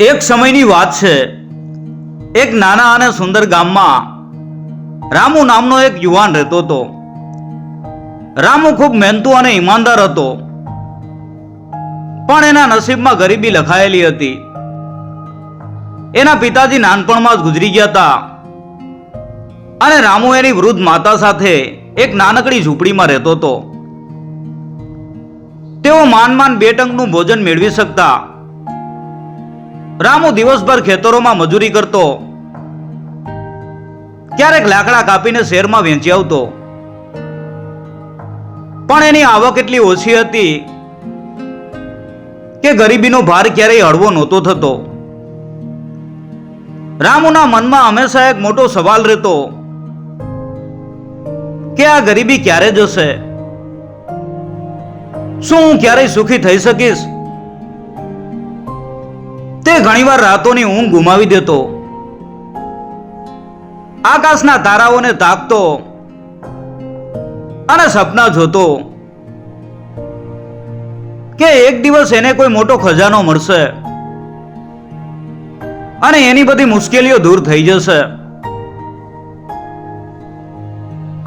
એક સમયની વાત છે. એક નાના અને સુંદર ગામમાં રામુ નામનો એક યુવાન રહેતો હતો. રામુ ખૂબ મહેનતુ અને ઈમાનદાર હતો. પણ એના નસીબમાં ગરીબી લખાયેલી હતી. એના પિતાજી નાનપણમાં જ ગુજરી ગયા હતા. અને રામુ એની વૃદ્ધ માતા સાથે એક નાનકડી ઝૂંપડીમાં રહેતો હતો. તેઓ માન માન બે ટંકનું ભોજન મેળવી શકતા રામુ દિવસભર ખેતરોમાં મજૂરી કરતો. ક્યારેક લાકડા કાપીને શહેરમાં વેચી આવતો. પણ એની આવક એટલી ઓછી હતી કે ગરીબીનો ભાર ક્યારેય હળવો નહોતો થતો. રામુના મનમાં હંમેશા એક મોટો સવાલ રહેતો કે આ ગરીબી ક્યારે જશે? શું હું ક્યારેય સુખી થઈ શકીશ? ઘણીવાર રાતોની ઊંઘ ગુમાવી દેતો. આકાશના તારાઓને તાકતો અને સપના જોતો કે એક દિવસ એને કોઈ મોટો ખજાનો મળશે અને એની બધી મુશ્કેલીઓ દૂર થઈ જશે.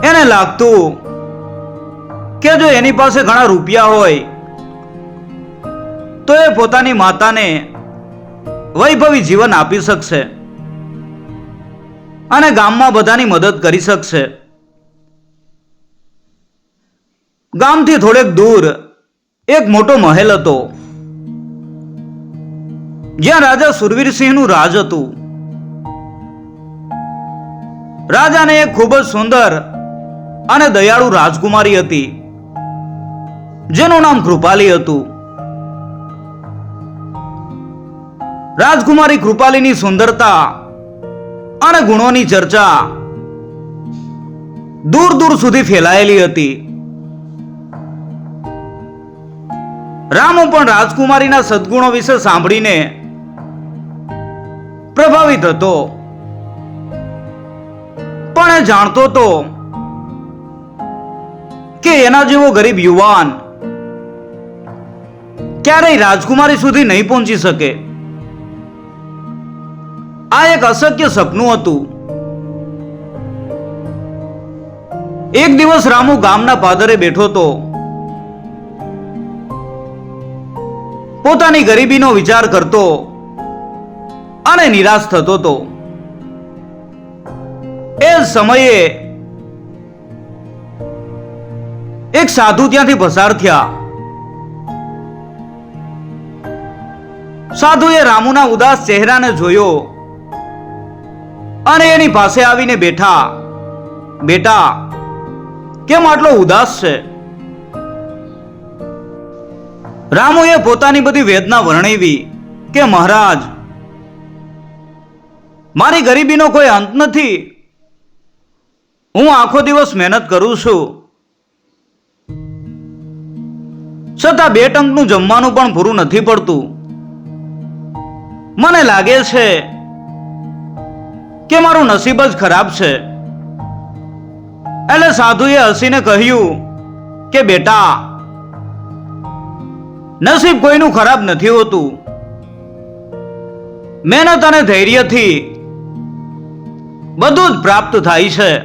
એને લાગતું કે જો એની પાસે ઘણા રૂપિયા હોય, તો એ પોતાની માતાને વૈભવી જીવન આપી શકશે. અને ગામમાં બધાની મદદ કરી શકશે. ગામથી થોડેક દૂર એક મોટો મહેલ હતો. જ્યાં રાજા સુરવીરસિંહનું રાજ હતું. રાજાને એક ખૂબ જ સુંદર અને દયાળુ રાજકુમારી હતી, જેનું નામ કૃપાલી હતું. રાજકુમારી કૃપાલીની સુંદરતા અને ગુણોની ચર્ચા દૂર દૂર સુધી ફેલાયેલી હતી. રામો પણ રાજકુમારીના સદગુણો વિશે સાંભળીને પ્રભાવિત હતો. પણ એ જાણતો હતો કે એના જેવો ગરીબ યુવાન ક્યારેય રાજકુમારી સુધી નહીં પહોંચી શકે. આ એક અશક્ય સપનું હતું. એક દિવસ રામુ ગામના પાદરે બેઠો હતો. પોતાની ગરીબીનો વિચાર કરતો અને નિરાશ થતો હતો. એ સમયે એક સાધુ ત્યાંથી પસાર થયા. સાધુએ રામુના ઉદાસ ચહેરાને જોયો. અને એની પાસે આવીને બેઠા. બેટા, કેમ આટલો ઉદાસ છે? રામુએ પોતાની બધી વેદના વર્ણવી કે, મહારાજ, મારી ગરીબીનો કોઈ અંત નથી. હું આખો દિવસ મહેનત કરું છું. છતાં બે ટંકનું જમવાનું પણ પૂરું નથી પડતું. મને લાગે છે કે મારું નસીબ જ ખરાબ છે. એટલે સાધુએ હસીને કહ્યું કે, બેટા, નસીબ કોઈનું ખરાબ નથી હોતું. મહેનત અને ધૈર્યથી બધું જ પ્રાપ્ત થાય છે.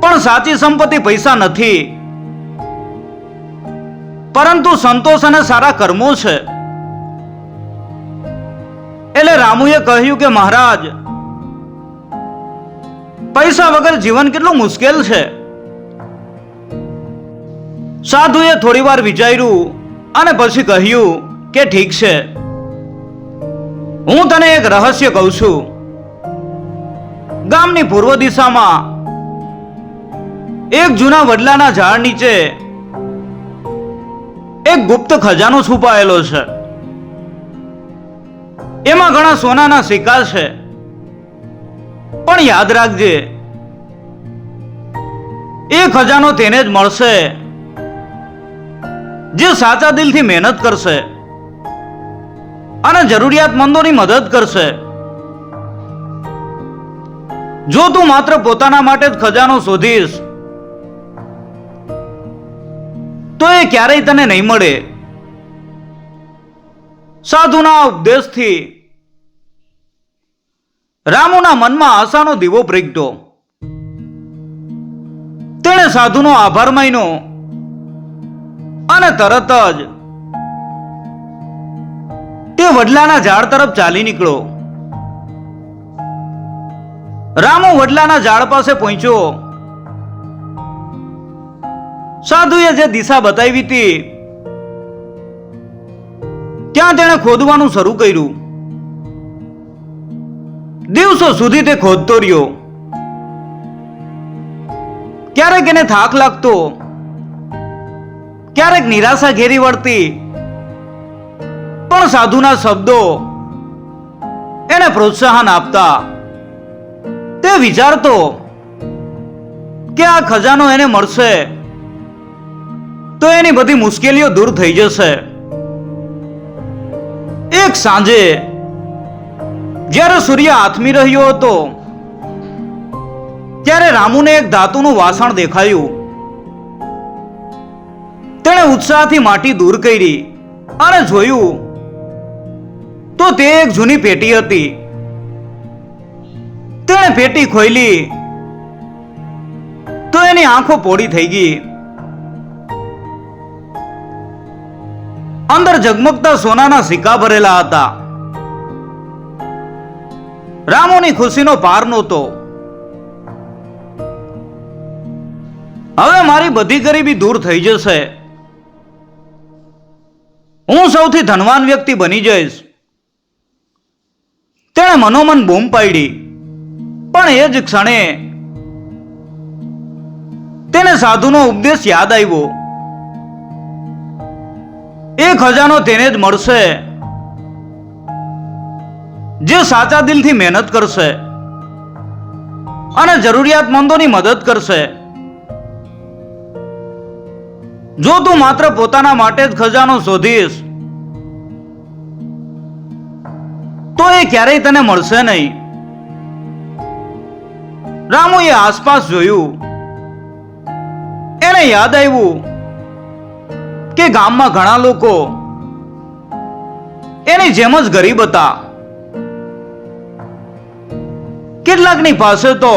પણ સાચી સંપત્તિ પૈસા નથી. પરંતુ સંતોષ અને સારા કર્મો છે. રામુએ કહ્યું કે મહારાજ, પૈસા વગર જીવન કેટલું મુશ્કેલ છે. સાધુએ થોડી વિચાર્યું અને પછી કહ્યું કે ઠીક છે. હું તને એક રહસ્ય કહું છું. ગામની પૂર્વ દિશામાં એક જૂના વડલાના ઝાડ નીચે એક ગુપ્ત ખજાનો છુપાયેલો છે. એમાં ઘણા સોનાના સિક્કા છે. પણ યાદ રાખજે એ ખજાનો તેને જ મળશે. જે સાચા દિલથી મહેનત કરશે અને જરૂરિયાતમંદોની મદદ કરશે. જો તું માત્ર પોતાના માટે જ ખજાનો શોધીશ, તો એ ક્યારેય તને નહીં મળે. સાધુના ઉપદેશથી રામુના મનમાં આશાનો દીવો પ્રગટ્યો તેણે સાધુનો આભાર માન્યો અને તરત જ તે વડલાના ઝાડ તરફ ચાલી નીકળ્યો. રામુ વડલાના ઝાડ પાસે પહોંચ્યો. સાધુએ જે દિશા બતાવી હતી, ત્યાં તેણે ખોદવાનું શરૂ કર્યું. દિવસો સુધી તે ખોદતો રહ્યો ક્યારેક એને થાક લાગતો, ક્યારેક નિરાશા ઘેરી વળતી. પણ સાધુના શબ્દો એને પ્રોત્સાહન આપતા. તે વિચારતો કે આ ખજાનો એને મળશે, તો એની બધી મુશ્કેલીઓ દૂર થઈ જશે. એક સાંજે જ્યારે સૂર્ય આથમી રહ્યો હતો, ત્યારે રામુને એક ધાતુનું વાસણ દેખાયું. તેણે ઉત્સાહથી માટી દૂર કરી અને જોયું તો તે એક જૂની પેટી હતી. તેણે પેટી ખોલી તો એની આંખો પોડી થઈ ગઈ. અંદર ઝગમગતા સોનાના સિક્કા ભરેલા હતા. રામોની ખુશીનો પાર નહોતો. હવે મારી બધી ગરીબી દૂર થઈ જશે. હું સૌથી ધનવાન વ્યક્તિ બની જઈશ. તેણે મનોમન બૂમ પાડી. પણ એ જ ક્ષણે તેને સાધુનો ઉપદેશ યાદ આવ્યો. એ ખજાનો તેને જ મળશે. જે સાચા દિલથી મહેનત કરશે અને જરૂરિયાતમંદોની મદદ કરશે. જો તું માત્ર પોતાના માટે જ ખજાનો શોધીશ, તો એ ક્યારેય તને મળશે નહીં. રામુએ આસપાસ જોયું. એને યાદ આવ્યું કે ગામમાં ઘણા લોકો એની જેમ જ ગરીબ હતા. કેટલાકની પાસે તો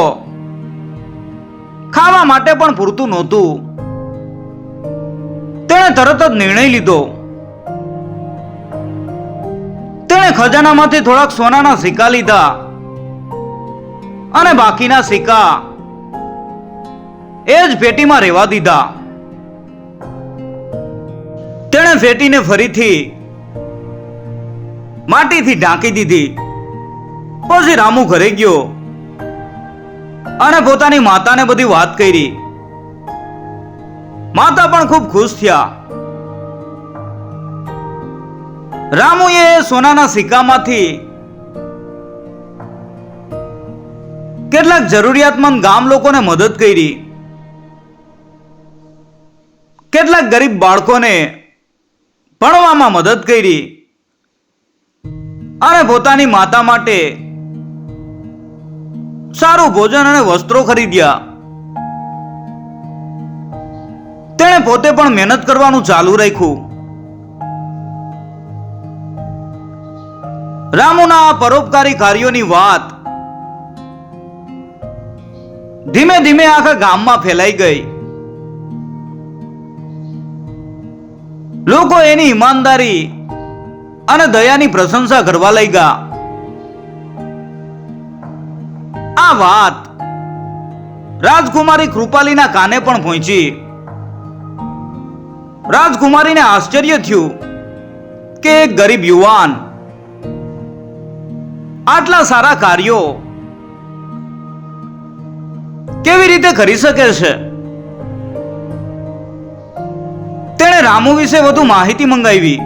ખાવા માટે પણ પૂરતું નહોતું. તેણે તરત જ નિર્ણય લીધો. તેણે ખજાનામાંથી થોડાક સોનાના સિક્કા લીધા અને બાકીના સિક્કા એ જ પેટીમાં રહેવા દીધા. તેણે પેટીને ફરીથી માટીથી ઢાંકી દીધી. પછી રામુ ઘરે ગયો. અને પોતાની માતાને બધી વાત કરી. માતા પણ ખૂબ ખુશ થયા. રામુએ સોનાના સિક્કામાંથી કેટલાક જરૂરિયાતમંદ ગામ લોકોને મદદ કરી. કેટલાક ગરીબ બાળકોને ભણવામાં મદદ કરી. અને પોતાની માતા માટે સારું ભોજન અને વસ્ત્રો ખરીદ્યા. તેણે પોતે પણ મહેનત કરવાનું ચાલુ રાખ્યું. રામુના આ પરોપકારી કાર્યોની વાત ધીમે ધીમે આખા ગામમાં ફેલાઈ ગઈ. લોકો એની ઈમાનદારી અને દયાની પ્રશંસા કરવા લાગ્યા. આ વાત રાજકુમારી કૃપાલીના કાને પણ પહોંચી રાજકુમારીને આશ્ચર્ય થયું કે એક ગરીબ યુવાન આટલા સારા કાર્યો કેવી રીતે કરી શકે છે? તેણે રામુ વિશે વધુ માહિતી મંગાવી.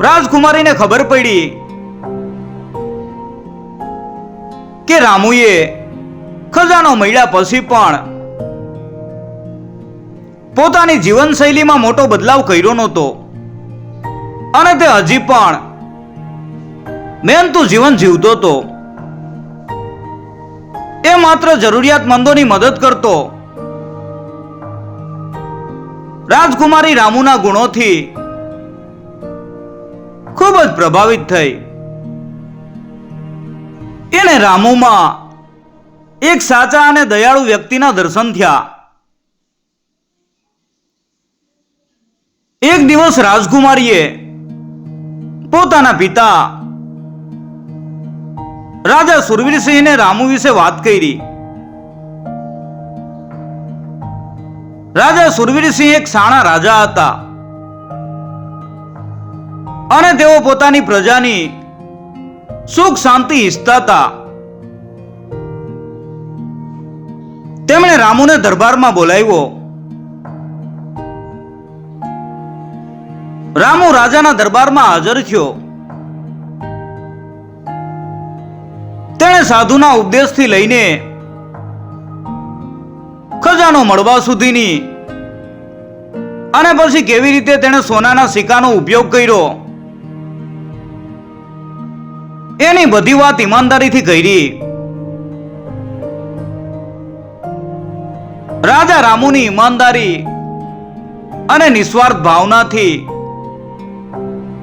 રાજકુમારીને ખબર પડી કે રામુએ ખજાનો મળ્યા પછી પણ પોતાની જીવનશૈલીમાં મોટો બદલાવ કર્યો નહોતો. અને તે હજી પણ મહેનતું જીવન જીવતો હતો. એ માત્ર જરૂરિયાતમંદોની મદદ કરતો. રાજકુમારી રામુના ગુણોથી ખૂબ જ પ્રભાવિત થઈ. એને રામુમાં એક સાચા અને દયાળુ વ્યક્તિના દર્શન થયા. એક દિવસ રાજકુમારીએ પોતાના પિતા રાજા સુરવીરસિંહને રામુ વિશે વાત કરી. રાજા સુરવીરસિંહ એક સાણા રાજા હતા અને તેઓ પોતાની પ્રજાની સુખ શાંતિ ઈચ્છતા હતા. તેમણે રામુને દરબારમાં બોલાવ્યો. રામુ રાજાના દરબારમાં હાજર થયો. તેણે સાધુના ઉપદેશથી લઈને ખજાનો મળવા સુધીની અને પછી કેવી રીતે તેણે સોનાના સિક્કાનો ઉપયોગ કર્યો? એની બધી વાત ઈમાનદારીથી કરી. રાજા રામુની ઈમાનદારી અને નિસ્વાર્થ ભાવનાથી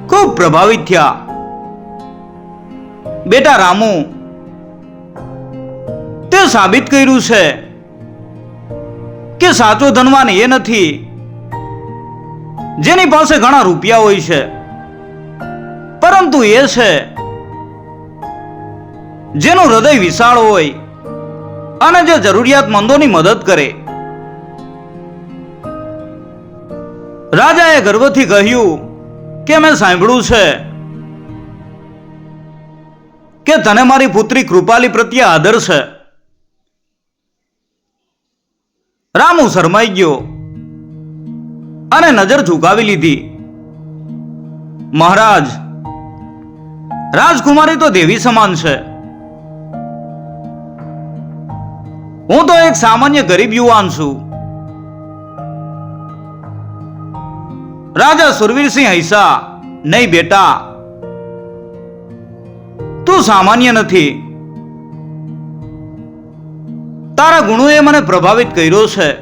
ખૂબ પ્રભાવિત થયા. બેટા રામુ, તે સાબિત કર્યું છે કે સાચો ધનવાન એ નથી, જેની પાસે ઘણા રૂપિયા હોય છે. પરંતુ એ છે જેનું હૃદય વિશાળ હોય અને જે જરૂરિયાતમંદોની મદદ કરે. રાજાએ ગર્વથી કહ્યું કે મેં સાંભળ્યું છે કે તને મારી પુત્રી કૃપાલી પ્રત્યે આદર છે. રામુ શરમાઈ ગયો અને નજર ઝુકાવી લીધી. મહારાજ, રાજકુમારી તો દેવી સમાન છે. હું તો એક સામાન્ય ગરીબ યુવાન છું. રાજા સુરવીરસિંહ હૈસા, નહીં બેટા. તું સામાન્ય નથી. તારા ગુણોએ મને પ્રભાવિત કર્યો છે.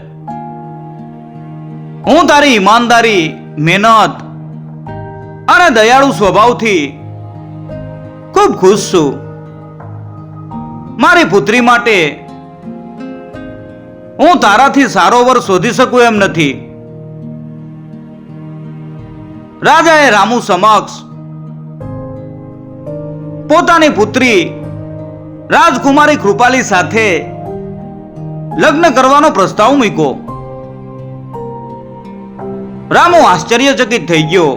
હું તારી ઈમાનદારી, મહેનત અને દયાળુ સ્વભાવથી ખૂબ ખુશ છું. મારી પુત્રી માટે હું તારાથી સારો વર શોધી શકું એમ નથી. રાજાએ રામુ સમક્ષ પોતાની પુત્રી રાજકુમારી કૃપાલી સાથે લગ્ન કરવાનો પ્રસ્તાવ મૂક્યો. રામુ આશ્ચર્યચકિત થઈ ગયો.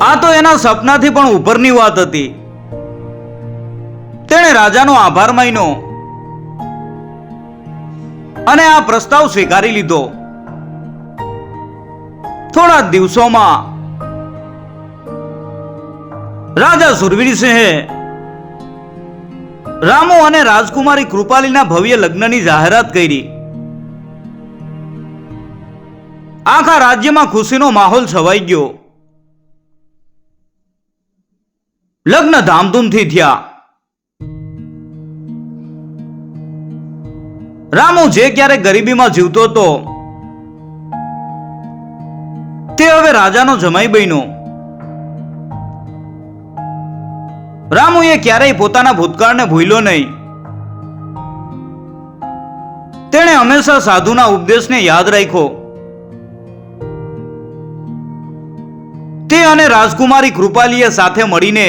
આ તો એના સપનાથી પણ ઉપરની વાત હતી. રાજાનો આભાર માન્યો. અને આ પ્રસ્તાવ સ્વીકારી લીધો. થોડા દિવસોમાં રાજા સુરવીરસિંહે રામો અને રાજકુમારી કૃપાલીના ભવ્ય લગ્નની જાહેરાત કરી. આખા રાજ્યમાં ખુશીનો માહોલ છવાઈ ગયો. લગ્ન ધામધૂમથી થયા. રામુ જે ક્યારે ગરીબીમાં જીવતો હતો, તે હવે રાજાનો જમાઈ બન્યો. રામુએ ક્યારેય પોતાના ભૂતકાળને ભૂલ્યો નહીં. તેણે હંમેશા સાધુના ઉપદેશને યાદ રાખ્યો. તે અને રાજકુમારી કૃપાલીએ સાથે મળીને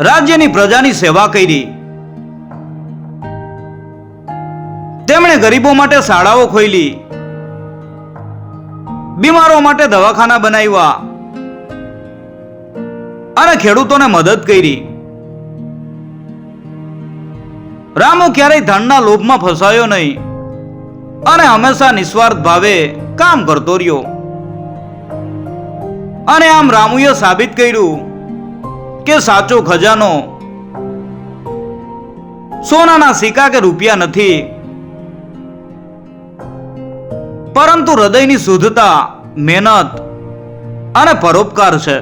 રાજ્યની પ્રજાની સેવા કરી. તેમણે ગરીબો માટે શાળાઓ ખોલી બીમારો માટે દવાખાના બનાવ્યા, અને ખેડૂતોને મદદ કરી. રામુ ક્યારેય ધનના લોભમાં ફસાયો નહીં, અને હંમેશા નિસ્વાર્થ ભાવે કામ કરતો રહ્યો. અને આમ રામુએ સાબિત કર્યું કે સાચો ખજાનો સોનાના સિક્કા કે રૂપિયા નથી પરંતુ હૃદયની શુદ્ધતા મહેનત અને પરોપકાર છે.